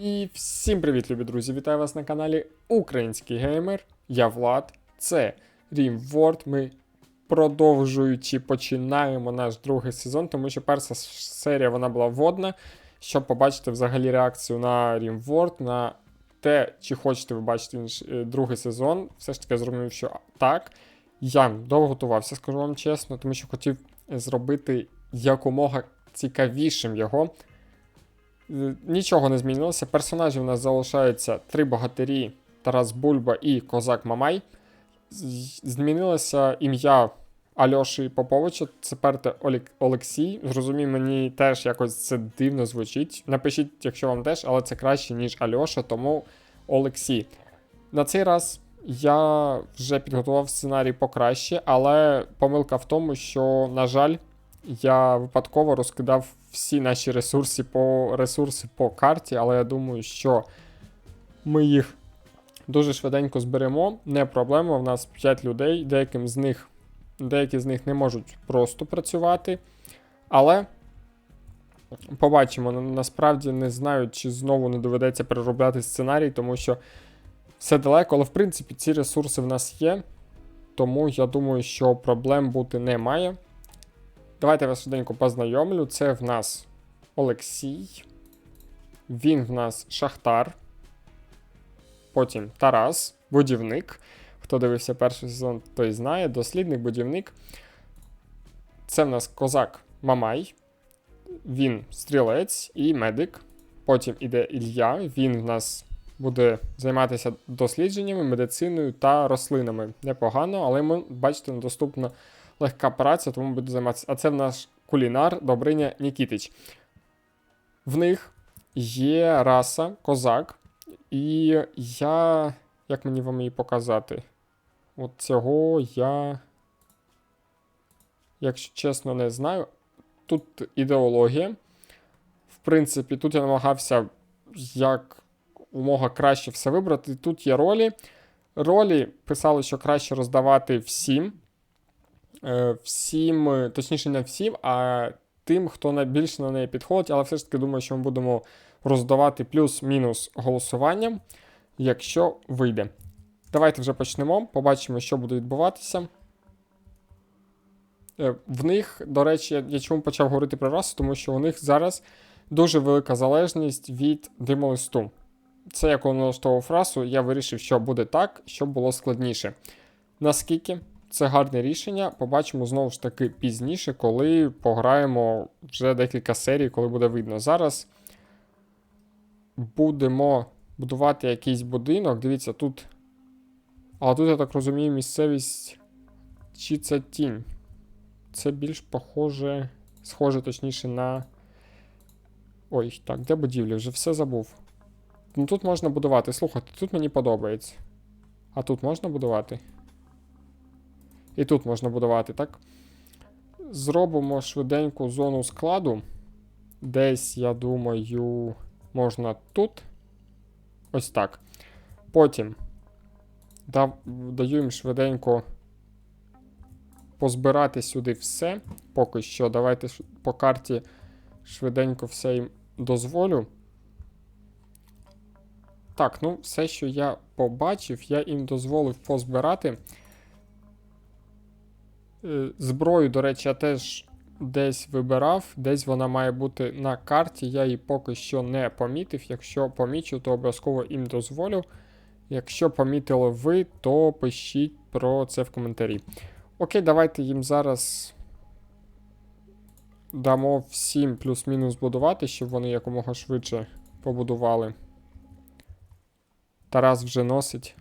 І всім привіт, любі друзі! Вітаю вас на каналі Український Геймер. Я Влад. Це Рімворд. Ми продовжуючи починаємо наш другий сезон, тому що перша серія вона була водна. Щоб побачити взагалі реакцію на Рімворд, на те, чи хочете ви бачити е, другий сезон. Все ж таки зрозумів, що так. Я довго готувався, скажу вам чесно, тому що хотів зробити якомога цікавішим його. Нічого не змінилося. Персонажів у нас залишаються три богатирі Тарас Бульба і Козак Мамай. Змінилося ім'я Альоші Поповича. Тепер це Олексій. Зрозумів, мені теж якось це дивно звучить. Напишіть, якщо вам теж, але це краще, ніж Альоша, тому Олексій. На цей раз я вже підготував сценарій покраще, але помилка в тому, що, на жаль, я випадково розкидав всі наші ресурси по ресурси по карті, але я думаю, що ми їх дуже швиденько зберемо. Не проблема. В нас 5 людей, деяким з них, деякі з них не можуть просто працювати. Але побачимо. Насправді не знаю, чи знову не доведеться переробляти сценарій, тому що все далеко, але в принципі ці ресурси в нас є. Тому я думаю, що проблем бути не має. Давайте я вас швиденько познайомлю. Це в нас Олексій. Він в нас Шахтар. Потім Тарас, будівник. Хто дивився перший сезон, той знає. Дослідник, будівник. Це в нас козак Мамай. Він стрілець і медик. Потім іде Ілля. Він в нас буде займатися дослідженнями, медициною та рослинами. Непогано, але йому, бачите, недоступна легка праця, тому буде займатися. А це в наш кулінар Добриня Нікітич. В них є раса, козак, і я. Як мені вам її показати? От цього я. Якщо чесно, не знаю. Тут ідеологія. В принципі, тут я намагався як умога краще все вибрати. Тут є ролі. Ролі писали, що краще роздавати всім. Е, всім, е, точніше, не всім, а тим, хто найбільше на неї підходить, але все ж таки думаю, що ми будемо роздавати плюс-мінус голосуванням, якщо вийде. Давайте вже почнемо, побачимо, що буде відбуватися. Е, В них, до речі, я- чому почав говорити про расу, тому що у них зараз дуже велика залежність від димолисту. Це я коли налаштовував расу, я вирішив, що буде так, щоб було складніше. Наскільки це гарне рішення, побачимо знову ж таки пізніше, коли пограємо вже декілька серій, коли буде видно. Зараз будемо будувати якийсь будинок. Дивіться, тут. А тут, я так розумію, місцевість. Чи це тінь? Це більш похоже. Схоже, точніше, на. Ой, так, де будівлі? Вже все забув. Ну тут можна будувати. Слухайте, тут мені подобається. А тут можна будувати? І тут можна будувати, так? Зробимо швиденьку зону складу. Десь, я думаю, можна тут. Ось так. Потім да, даю їм швиденько позбирати сюди все. Поки що. Давайте по карті швиденько все їм дозволю. Так, ну, все, що я побачив, я їм дозволив позбирати. Е, Зброю, до речі, я теж десь вибирав, десь вона має бути на карті. Я її поки що не помітив. Якщо помічу, то обов'язково їм дозволю. Якщо помітили ви, то пишіть про це в коментарі. Окей, давайте їм зараз дамо всім плюс-мінус будувати, щоб вони якомога швидше побудували. Тарас вже носить.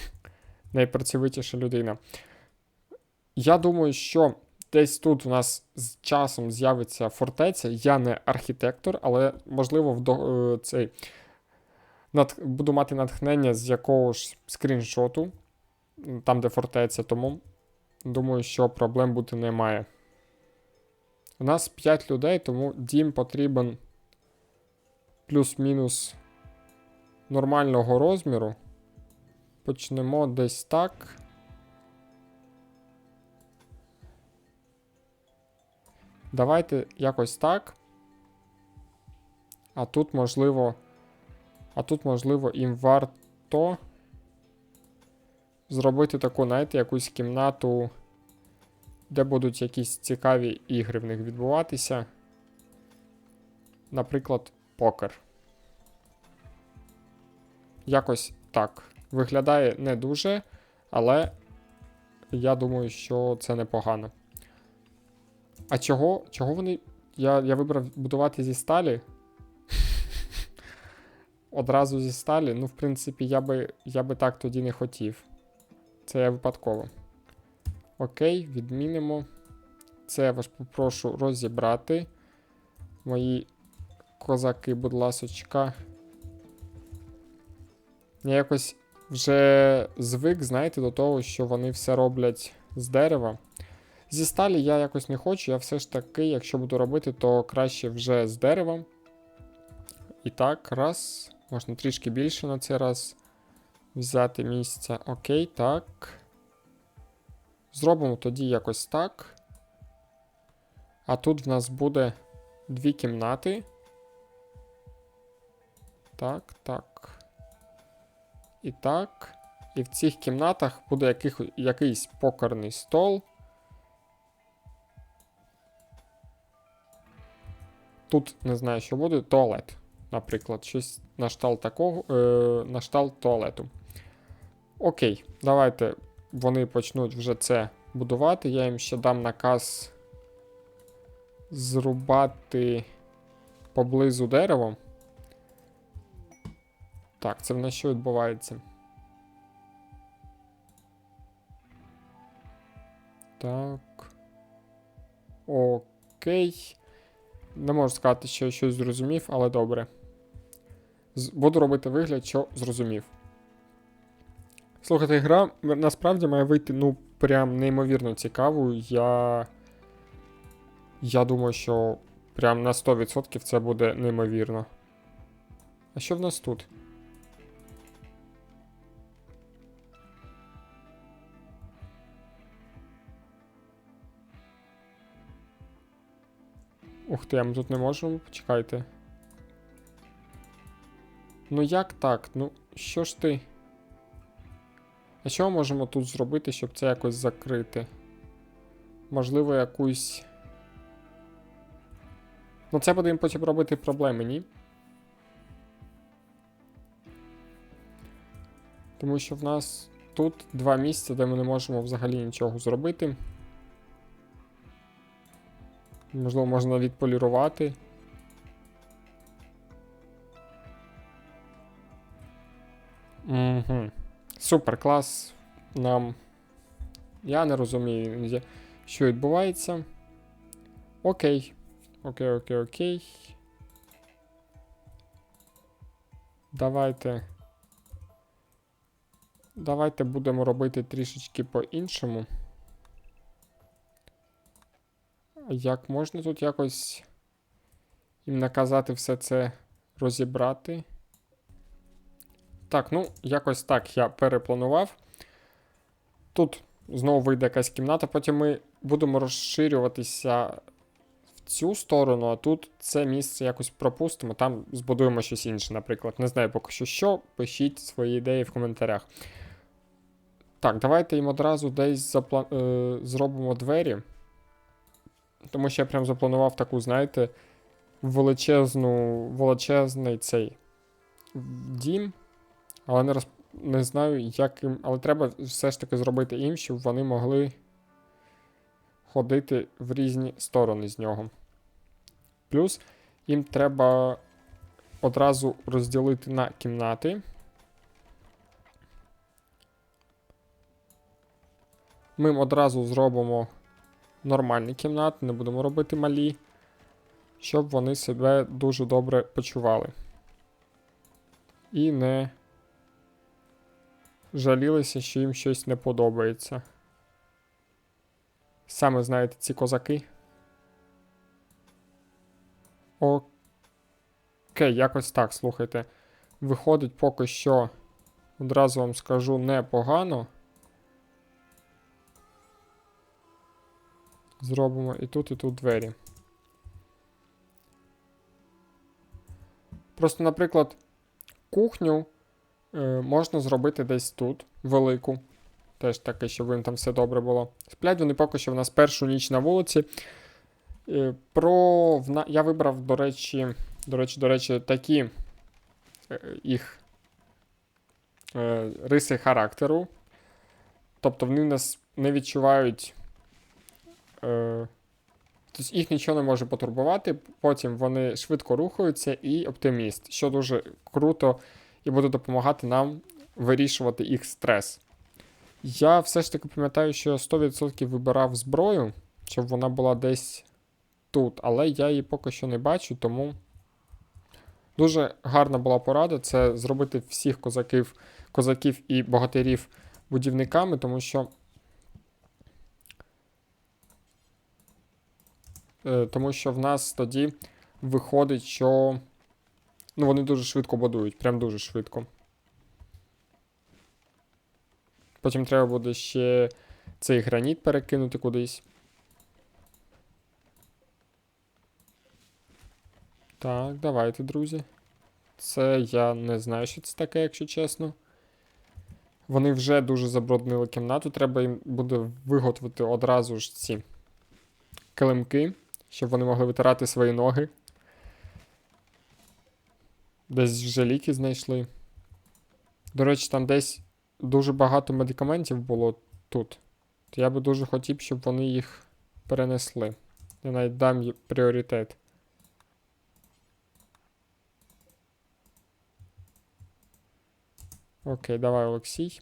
Найпрацьовитіша людина. Я думаю, що десь тут у нас з часом з'явиться фортеця. Я не архітектор, але можливо вдо... е, цей... Над... буду мати натхнення з якого ж скріншоту, там, де фортеця, тому думаю, що проблем бути немає. У нас 5 людей, тому дім потрібен плюс-мінус нормального розміру. Почнемо десь так. Давайте якось так. А тут, можливо, А тут, можливо, їм варто зробити таку, знаєте, якусь кімнату, де будуть якісь цікаві ігри в них відбуватися. Наприклад, покер. Якось так. Виглядає не дуже, але я думаю, що це непогано. А чого? Чого вони. Я, я вибрав будувати зі сталі. Одразу зі сталі. Ну, в принципі, я би, я би так тоді не хотів. Це я випадково. Окей, відмінимо. Це я вас попрошу розібрати. Мої козаки, будь ласочка. Я якось вже звик, знаєте, до того, що вони все роблять з дерева. Зі сталі я якось не хочу, я все ж таки, якщо буду робити, то краще вже з дерева. І так, раз. Можна трішки більше на цей раз взяти місця. Окей, так. Зробимо тоді якось так. А тут в нас буде дві кімнати. Так, так. І так. І в цих кімнатах буде яких, якийсь покерний стол. Тут не знаю, що буде, туалет. Наприклад, щось на штал такого, е, на штал туалету. Окей, давайте вони почнуть вже це будувати. Я їм ще дам наказ зрубати поблизу дерево. Так, це в нас що відбувається? Так. Окей. Не можу сказати, що я щось зрозумів, але добре. Буду робити вигляд, що зрозумів. Слухайте, гра насправді має вийти, ну, прям неймовірно цікаву. Я. Я думаю, що прям на 100% це буде неймовірно. А що в нас тут? Ух ти, а ми тут не можемо. Почекайте. Ну як так? Ну, що ж ти? А що ми можемо тут зробити, щоб це якось закрити? Можливо, якусь. Ну, це буде їм потім робити проблеми, ні? Тому що в нас тут два місця, де ми не можемо взагалі нічого зробити. Можливо, можна відполірувати. Угу. Супер, клас. Нам. Я не розумію, що відбувається. Окей. Окей, окей, окей. Давайте. Давайте будемо робити трішечки по-іншому. Як можна тут якось їм наказати все це розібрати? Так, ну, якось так я перепланував. Тут знову вийде якась кімната, потім ми будемо розширюватися в цю сторону, а тут це місце якось пропустимо, там збудуємо щось інше, наприклад. Не знаю поки що що. Пишіть свої ідеї в коментарях. Так, давайте їм одразу десь запла... е, зробимо двері. Тому що я прям запланував таку, знаєте, величезну, величезний цей дім. Але не, роз... не знаю, як їм. Але треба все ж таки зробити їм, щоб вони могли ходити в різні сторони з нього. Плюс їм треба одразу розділити на кімнати. Ми одразу зробимо нормальні кімнати, не будемо робити малі, щоб вони себе дуже добре почували. І не жалілися, що їм щось не подобається. Саме знаєте, ці козаки. Окей, якось так, слухайте. Виходить поки що, одразу вам скажу, непогано. Зробимо і тут, і тут двері. Просто, наприклад, кухню е, можна зробити десь тут, велику. Теж таке, щоб їм там все добре було. Сплять вони поки що в нас першу ніч на вулиці. Е, Про. Я вибрав, до речі, до речі, до речі, такі е, їх е, риси характеру. Тобто вони нас не відчувають. Е, тобто їх нічого не може потурбувати. Потім вони швидко рухаються і оптиміст, що дуже круто і буде допомагати нам вирішувати їх стрес. Я все ж таки пам'ятаю, що я 100% вибирав зброю, щоб вона була десь тут, але я її поки що не бачу, тому дуже гарна була порада це зробити всіх козаків, козаків і богатирів будівниками, тому що. Тому що в нас тоді виходить, що ну, вони дуже швидко будують, прям дуже швидко. Потім треба буде ще цей граніт перекинути кудись. Так, давайте, друзі. Це я не знаю, що це таке, якщо чесно. Вони вже дуже забруднили кімнату. Треба їм буде виготовити одразу ж ці килимки, щоб вони могли витирати свої ноги. Десь вже ліки знайшли. До речі, там десь дуже багато медикаментів було тут. То я би дуже хотів, щоб вони їх перенесли. Я навіть дам пріоритет. Окей, давай, Олексій.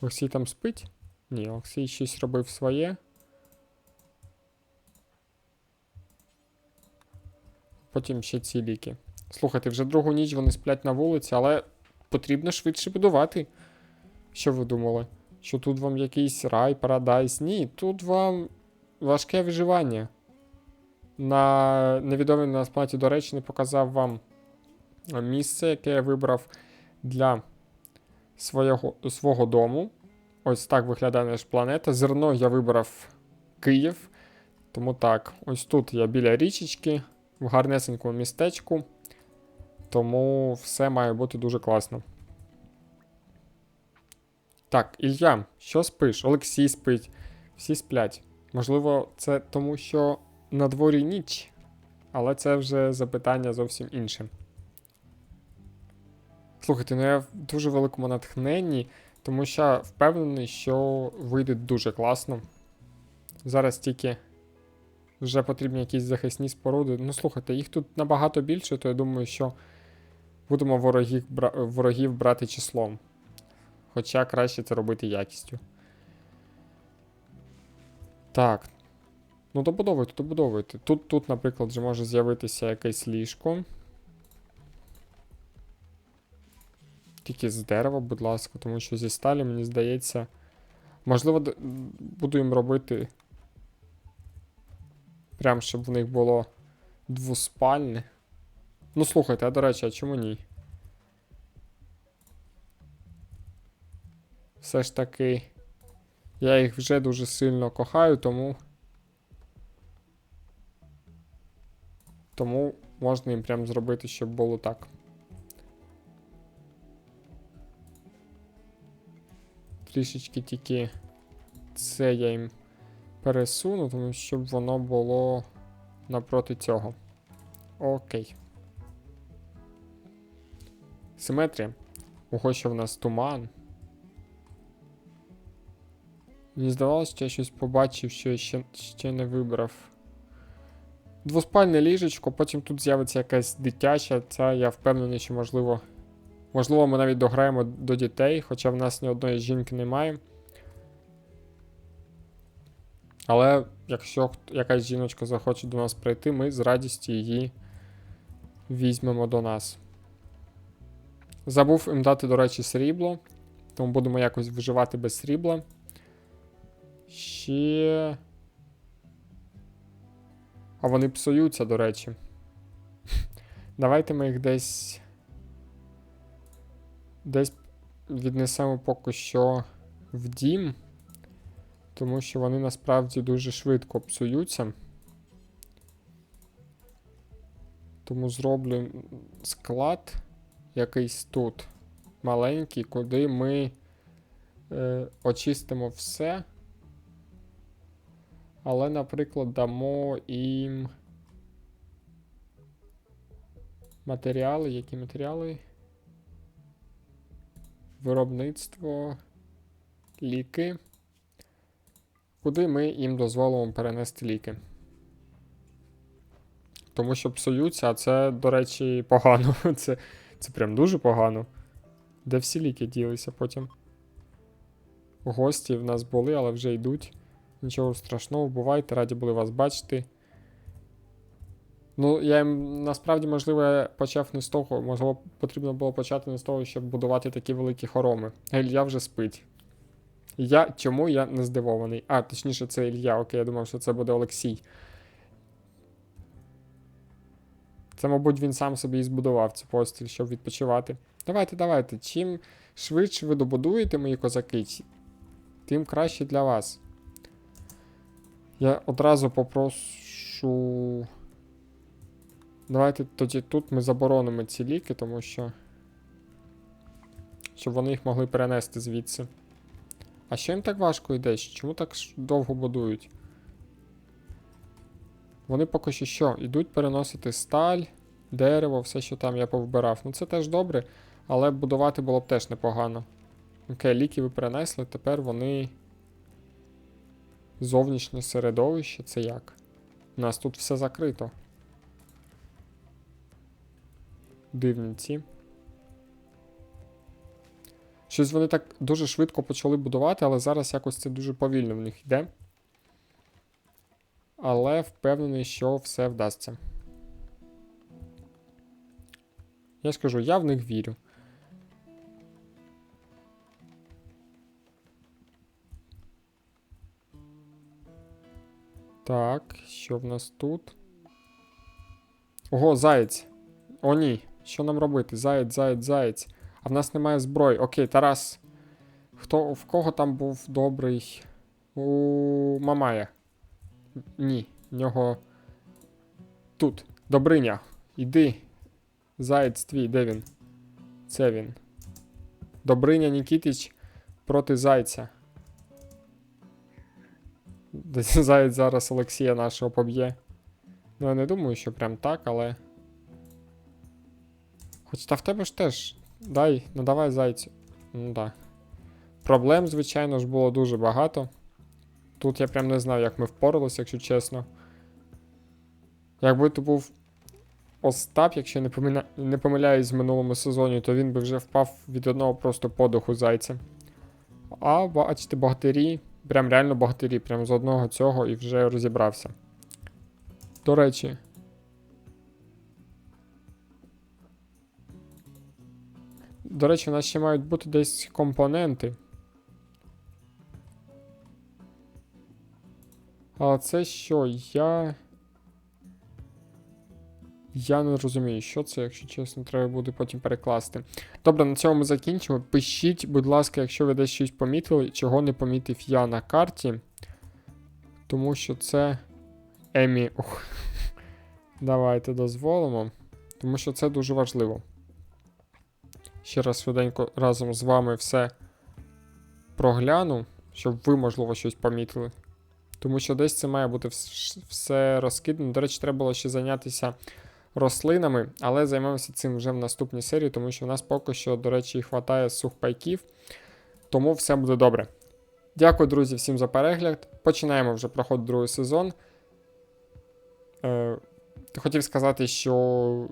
Олексій там спить? Ні, Олексій щось робив своє. Потім ще ці ліки. Слухайте, вже другу ніч вони сплять на вулиці, але потрібно швидше будувати. Що ви думали? Що тут вам якийсь рай, парадайс? Ні, тут вам важке виживання. На невідомій нас платі, до речі, не показав вам місце, яке я вибрав для свого, свого дому. Ось так виглядає наша планета. Зерно я вибрав Київ. Тому так, ось тут я біля річечки, в гарнесенькому містечку. Тому все має бути дуже класно. Так, Ілля, що спиш? Олексій спить, всі сплять. Можливо, це тому, що на дворі ніч, але це вже запитання зовсім інше. Слухайте, ну я в дуже великому натхненні, тому що впевнений, що вийде дуже класно. Зараз тільки вже потрібні якісь захисні споруди. Ну, слухайте, їх тут набагато більше, то я думаю, що будемо ворогів, ворогів брати числом. Хоча краще це робити якістю. Так. Ну, добудовуйте, добудовуйте. Тут, тут, наприклад, вже може з'явитися якесь ліжко. Тільки з дерева, будь ласка, тому що зі сталі, мені здається. Можливо, буду їм робити. Прям щоб в них було двоспальне. Ну, слухайте, а до речі, а чому ні? Все ж таки, я їх вже дуже сильно кохаю, тому. Тому можна їм прям зробити, щоб було так. Трішечки тільки це я їм пересуну, тому щоб воно було напроти цього. Окей. Симетрія. Ого, що в нас туман. Мені здавалося, що я щось побачив, що я ще, ще не вибрав. Двоспальне ліжечко, потім тут з'явиться якась дитяча, це я впевнений, що можливо. Можливо, ми навіть дограємо до дітей, хоча в нас ні одної жінки немає. Але якщо якась жіночка захоче до нас прийти, ми з радістю її візьмемо до нас. Забув їм дати, до речі, срібло, тому будемо якось виживати без срібла. Ще. А вони псуються, до речі. Давайте ми їх десь. Десь віднесемо поки що в дім. Тому що вони насправді дуже швидко псуються. Тому зроблю склад якийсь тут маленький, куди ми е, очистимо все. Але, наприклад, дамо їм матеріали. Які матеріали? Виробництво, ліки. Куди ми їм дозволимо перенести ліки? Тому що псуються, а це, до речі, погано. Це, це прям дуже погано. Де всі ліки ділися потім? Гості в нас були, але вже йдуть. Нічого страшного, бувайте, раді були вас бачити. Ну, я насправді, можливо, я почав не з того, можливо, потрібно було почати не з того, щоб будувати такі великі хороми. Ілья вже спить. Я чому я не здивований? А, точніше, це Ілья. Окей, я думав, що це буде Олексій. Це, мабуть, він сам собі і збудував цю постіль, щоб відпочивати. Давайте, давайте. Чим швидше ви добудуєте, мої козаки, тим краще для вас. Я одразу попрошу. Давайте тоді тут ми заборонимо ці ліки, тому що. Щоб вони їх могли перенести звідси. А що їм так важко йде? Чому так довго будують? Вони поки що що? Ідуть переносити сталь, дерево, все, що там я повбирав. Ну це теж добре, але будувати було б теж непогано. Окей, ліки ви перенесли, тепер вони. Зовнішнє середовище це як? У нас тут все закрито. Дивні ці. Щось вони так дуже швидко почали будувати, але зараз якось це дуже повільно в них йде. Але впевнений, що все вдасться. Я ж кажу, я в них вірю. Так, що в нас тут? Ого, заєць. О, ні. Що нам робити? Заєць, заєць, заєць. А в нас немає зброї. Окей, Тарас. Хто, в кого там був добрий? У Мамая. Ні, в нього. Тут. Добриня. Іди. Заєць твій, де він? Це він. Добриня Нікітич проти зайця. Заєць зараз Олексія нашого поб'є. Ну, я не думаю, що прям так, але. Хоч та в тебе ж теж. Дай, ну давай зайцю. Ну да. Проблем, звичайно ж, було дуже багато. Тут я прям не знаю, як ми впоралися, якщо чесно. Якби то був Остап, якщо не, помиля... не помиляюсь в минулому сезоні, то він би вже впав від одного просто подуху зайця. А бачите, богатирі, прям реально богатирі, прям з одного цього і вже розібрався. До речі. До речі, у нас ще мають бути десь компоненти. А це що? Я. Я не розумію, що це, якщо чесно, треба буде потім перекласти. Добре, на цьому ми закінчимо. Пишіть, будь ласка, якщо ви десь щось помітили, чого не помітив я на карті. Тому що це. Емі. Давайте дозволимо. Тому що це дуже важливо. Ще раз швиденько разом з вами все прогляну, щоб ви, можливо, щось помітили. Тому що десь це має бути все розкидано. До речі, треба було ще зайнятися рослинами, але займемося цим вже в наступній серії, тому що в нас поки що, до речі, хватає сухпайків. Тому все буде добре. Дякую, друзі, всім за перегляд. Починаємо вже проходити другий сезон. Хотів сказати, що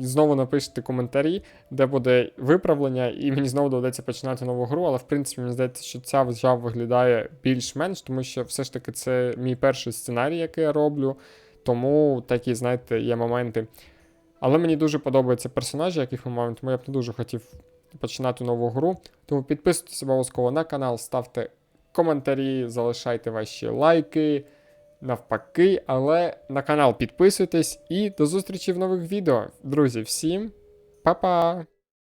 знову напишіть коментарі, де буде виправлення, і мені знову доведеться починати нову гру, але в принципі мені здається, що ця вже виглядає більш-менш, тому що все ж таки це мій перший сценарій, який я роблю. Тому такі, знаєте, є моменти. Але мені дуже подобаються персонажі, яких ми маємо, тому я б не дуже хотів починати нову гру. Тому підписуйтесь обов'язково на канал, ставте коментарі, залишайте ваші лайки. Навпаки, але на канал підписуйтесь і до зустрічі в нових відео. Друзі, всім па-па!